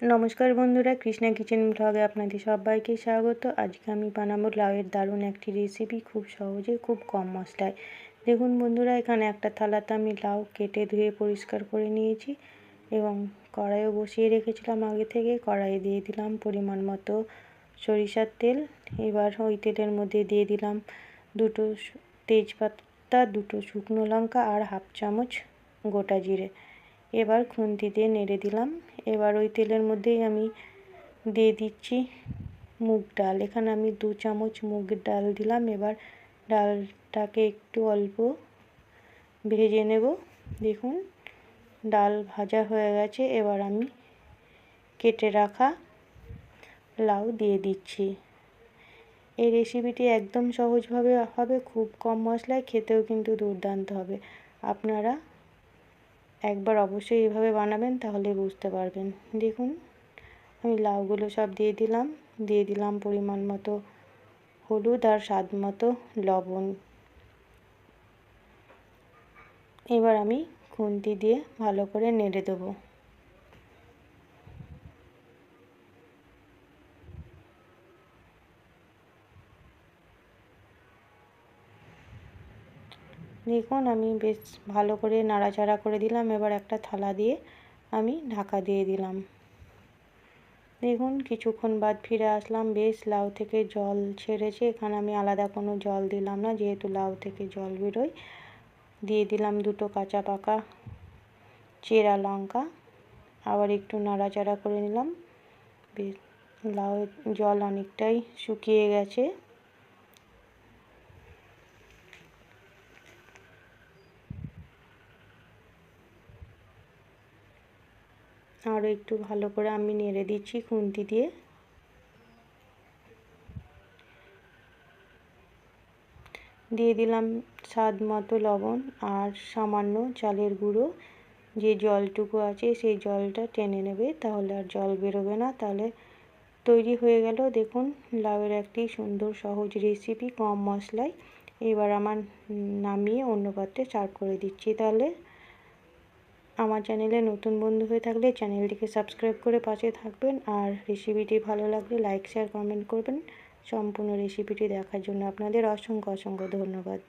নমস্কার বন্ধুরা, কৃষ্ণা কিচেন ব্লগে আপনাদের সবাইকে স্বাগত। আজকে আমি বানাবো লাউয়ের দারুণ একটি রেসিপি খুব সহজে, খুব কম মশলায়। দেখুন বন্ধুরা, এখানে একটা থালাতে আমি লাউ কেটে ধুয়ে পরিষ্কার করে নিয়েছি এবং কড়াইও বসিয়ে রেখেছিলাম আগে থেকে। কড়াইয়ে দিয়ে দিলাম পরিমাণ মতো সরিষার তেল। এবার ওই তেলের মধ্যে দিয়ে দিলাম দুটো তেজপাতা, দুটো শুকনো লঙ্কা আর হাফ চামচ গোটা জিরে। এবার খুন্তি দিয়ে নেড়ে দিলাম। এবার ওই তেলের মধ্যেই আমি দিয়ে দিচ্ছি মুগ ডাল। এখানে আমি দু চামচ মুগ ডাল দিলাম। এবার ডালটাকে একটু অল্প ভেজে নেব। দেখুন, ডাল ভাজা হয়ে গেছে। এবার আমি কেটে রাখা লাউ দিয়ে দিচ্ছি। এই রেসিপিটি একদম সহজভাবে হবে। খুব কম মশলায় খেতেও কিন্তু দুর্দান্ত হবে। আপনারা একবার অবশ্যই এভাবে বানাবেন তাহলে বুঝতে পারবেন। দেখুন, আমি লাউগুলো সব দিয়ে দিলাম। দিয়ে দিলাম পরিমাণ মতো হলুদ আর স্বাদ মতো লবণ। এবার আমি খুন্তি দিয়ে ভালো করে নেড়ে দেবো। দেখুন, আমি বেশ ভালো করে নাড়াচাড়া করে দিলাম। এবার একটা থালা দিয়ে আমি ঢাকা দিয়ে দিলাম। দেখুন, কিছুক্ষণ বাদ ফিরে আসলাম। বেশ, লাউ থেকে জল ছেড়েছে। এখানে আমি আলাদা কোনো জল দিলাম না। যেহেতু লাউ থেকে জল বেরোয়, দিয়ে দিলাম দুটো কাঁচা পাকা চেরা লঙ্কা। আবার একটু নাড়াচাড়া করে নিলাম। বেশ লাউ জল অনেকটাই শুকিয়ে গেছে। আরও একটু ভালো করে আমি নেড়ে দিচ্ছি খুন্তি দিয়ে। দিয়ে দিলাম স্বাদ মতো লবণ আর সামান্য চালের গুঁড়ো। যে জলটুকু আছে সেই জলটা টেনে নেবে, তাহলে আর জল বেরোবে না। তাহলে তৈরি হয়ে গেল। দেখুন, লাউয়ের একটি সুন্দর সহজ রেসিপি কম মশলায়। এবার আমার নামিয়ে অন্য পাত্রে সার্ভ করে দিচ্ছি তাহলে। আমার চ্যানেলে নতুন বন্ধু হয়ে থাকলে চ্যানেলটিকে সাবস্ক্রাইব করে পাশে থাকবেন। আর রেসিপিটি ভালো লাগলে লাইক শেয়ার কমেন্ট করবেন। সম্পূর্ণ রেসিপিটি দেখার জন্য আপনাদের অসংখ্য অসংখ্য ধন্যবাদ।